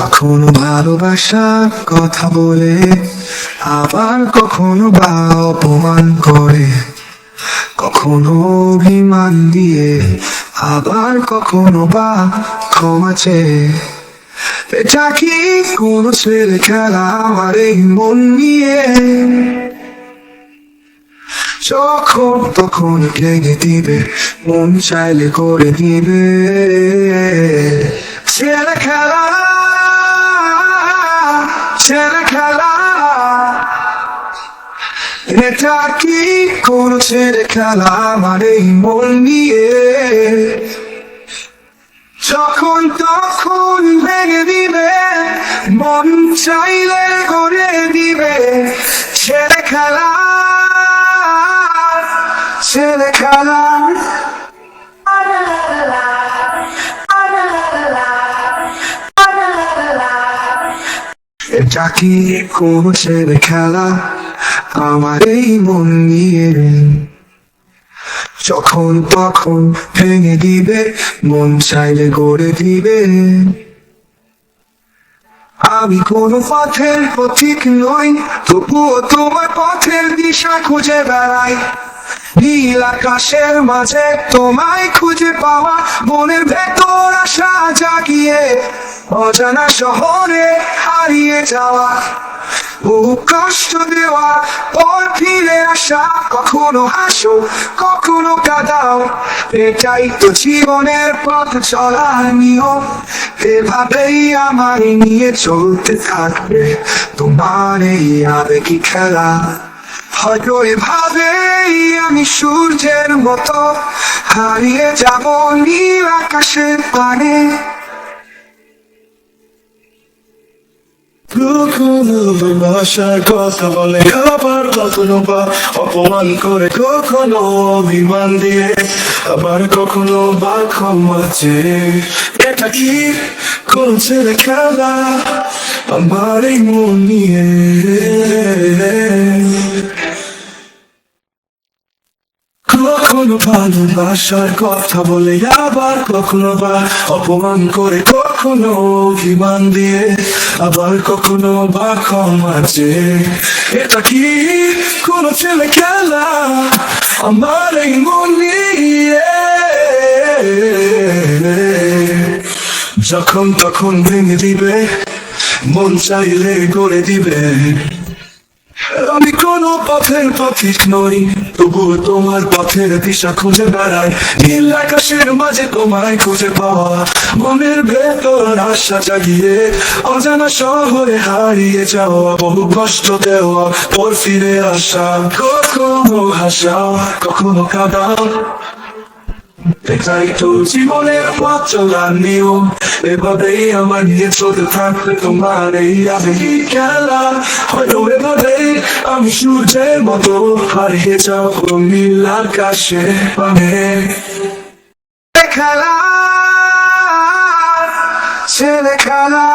কখনো ভালোবাসার কথা বলে, আবার কখনো বা অপমান করে। কখনো অভিমান দিয়ে, আবার কখনো বা ক্ষমা চেয়ে। এটা কি কোনো ছেলে খেলা আমার এই মন নিয়ে? যখন তখন ভেঙে দিবে, মন চাইলে করে দিবে ছেলে খেলা ছেলে খেলা। এটা কি কোন ছেলে খেলা? এই মন নিয়ে। যখন তখন ভেঙে দিবে, মন চাইলে করে দিবে। ছেলে খেলা ছেলে খেলা। এটা কি কোন খেলা আমার এই মন নিয়ে যখন তখন ভেঙে দিবে, মন চাইলে গড়ে দিবে। আমি কোনো পথের পথিক নই, তবুও তোমার পথের দিশা খুঁজে বেড়াই। নীল আকাশের মাঝে তোমায় খুঁজে পাওয়া, মনের ভেতর আশা জাগিয়ে। অজানা শহরে হারিয়ে যাওয়া। বহু কষ্ট দেওয়া পর ফিরে আসা। কখনো হাসো, কখনো কাদাও। এটাই তো জীবনের পথ চলার নিয়ম এভাবেই আমার নিয়ে চলতে থাকবে। তোমার এই আবেগী খেলা। হয়তো এভাবেই আমি সূর্যের মতো হারিয়ে যাব নীল আকাশের পানে। কখনো ভালোবাসার কথা বলে, আবার কখনো বা অপমান করে, কখনো অভিমান দিয়ে, আবার কখনো বা এটা কি কোন ছেলে খেলা? আমার এই মন নিয়ে। কখনো ভালোবাসার কথা বলে, আবার কখনো বা অপমান করে, কখনো অভিমান দিয়ে আবার কখনো বা ক্ষমা এটা কি কোন ছেলে খেলা? আমার এই মন যখন তখন ভেঙে দিবে, মন চাইলে গড়ে দিবে। পথের পথিক নই তবু তোমার পথের দিশা খুঁজে বেড়ায় নীল আকাশের মাঝে তোমায় খুঁজে পাওয়া, মনের ভেতর আশা জাগিয়ে, অজানা শহরে হারিয়ে যাওয়া, বহু কষ্ট দেওয়া, পর ফিরে আসা, কখনো হাসা, কখনো কাঁদাও এটাই তো জীবনের পথ চলার নিয়ম। এভাবেই আমার নিয়ে চলতে থাকবে তোমার এই আবেগী খেলা। হয়তো এভাবেই আমি সূর্যের মতো হারিয়ে যাব নীল আকাশে পানে। খেলা, ছেলে খেলা।